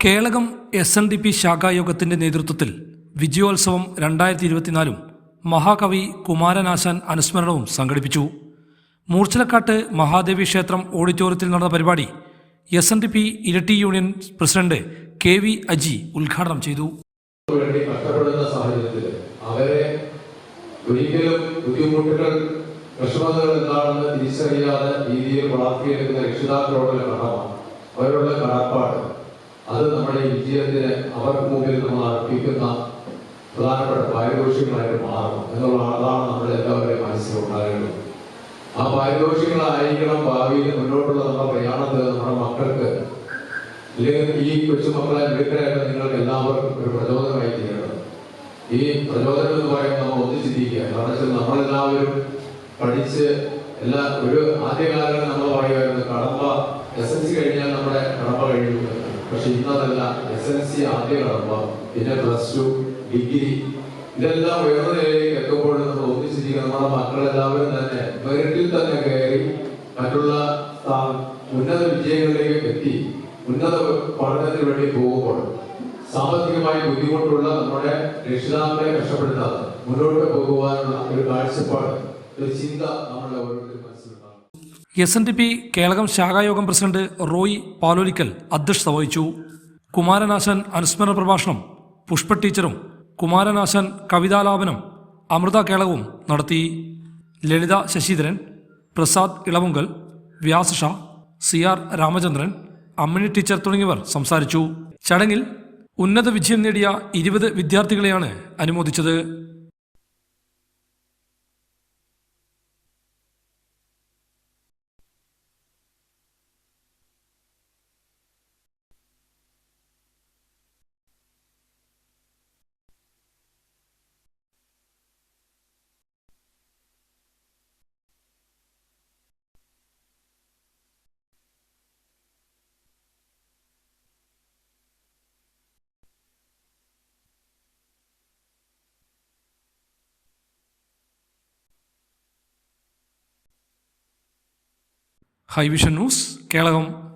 Kelakam S N D P ശാഖായോഗത്തിന്റെ നേതൃത്വത്തിൽ വിജയോത്സവം രണ്ടായിരത്തി ഇരുപത്തിനാലും മഹാകവി കുമാരനാശാൻ അനുസ്മരണവും സംഘടിപ്പിച്ചു. മൂർച്ചിലക്കാട്ട് മഹാദേവി ക്ഷേത്രം ഓഡിറ്റോറിയത്തിൽ നടന്ന പരിപാടി S N D P Iritty union president K V Aji ഉദ്ഘാടനം ചെയ്തു. അവരെ ഒരിക്കലും രീതിയിൽ അത് നമ്മുടെ വിജയത്തിന് അവർക്ക് മുമ്പിൽ നമ്മൾ അർപ്പിക്കുന്ന പ്രധാനപ്പെട്ട പാരിതോഷികങ്ങളായിട്ട് മാറണം എന്നുള്ള അതാണ് നമ്മുടെ എല്ലാവരുടെയും മനസ്സിലുണ്ടാകേണ്ടത്. ആ പാരിതോഷികളായിരിക്കണം ഭാവിയിൽ മുന്നോട്ടുള്ള നമ്മുടെ പ്രയാണത്തിൽ നമ്മുടെ മക്കൾക്ക് അല്ലെങ്കിൽ ഈ കൊച്ചുമക്കളെ മിടുക്കരായിട്ട് നിങ്ങൾക്ക് എല്ലാവർക്കും ഒരു പ്രചോദനമായി തീരണം. ഈ പ്രചോദനം എന്ന് പറയുന്നത് നമ്മൾ ഒന്നിച്ചിരിക്കുക കാരണം വെച്ചാൽ നമ്മളെല്ലാവരും പഠിച്ച് എല്ലാ ഒരു ആദ്യകാലങ്ങളിൽ നമ്മൾ പറയുമായിരുന്നു കടമ്പ എസ് എൽ സി കഴിഞ്ഞാൽ നമ്മുടെ കടമ്പ കഴിഞ്ഞു. പക്ഷെ ഇന്നതല്ല എസ് എൽ സി ആദ്യ കടമ്പ പിന്നെ പ്ലസ് ടു ഡിഗ്രി ഇതെല്ലാം ഉയർന്ന നിലയിലേക്ക് എത്തുമ്പോഴും നമ്മൾ ഒന്നിച്ചിരിക്കുക നമ്മുടെ മക്കളെല്ലാവരും തന്നെ മെറിറ്റിൽ തന്നെ കയറി മറ്റുള്ള ഉന്നത വിജയങ്ങളിലേക്ക് എത്തി ഉന്നത പഠനത്തിന് വേണ്ടി പോകുമ്പോൾ സാമ്പത്തികമായി ബുദ്ധിമുട്ടുള്ള നമ്മുടെ രക്ഷിതാക്കളെ കഷ്ടപ്പെടുത്താതെ മുന്നോട്ട് പോകുവാനുള്ള ഒരു കാഴ്ചപ്പാട് ഒരു ചിന്ത നമ്മുടെ ഓരോരുത്തരും മനസ്സിലുണ്ടാകും. S N D P Kelakam ശാഖായോഗം president Roy പാലോലിക്കൽ അധ്യക്ഷത വഹിച്ചു. കുമാരനാശൻ അനുസ്മരണ പ്രഭാഷണം പുഷ്പ ടീച്ചറും കുമാരനാശൻ കവിതാലാപനം അമൃത കേളകവും നടത്തി. Lalitha Sasidharan Prasad ഇളവുങ്കൽ വ്യാസഷ C R Ramachandran Ammini teacher തുടങ്ങിയവർ സംസാരിച്ചു. ചടങ്ങിൽ ഉന്നത വിജയം നേടിയ ഇരുപത് വിദ്യാർത്ഥികളെയാണ് അനുമോദിച്ചത്. High vision news Kelakam.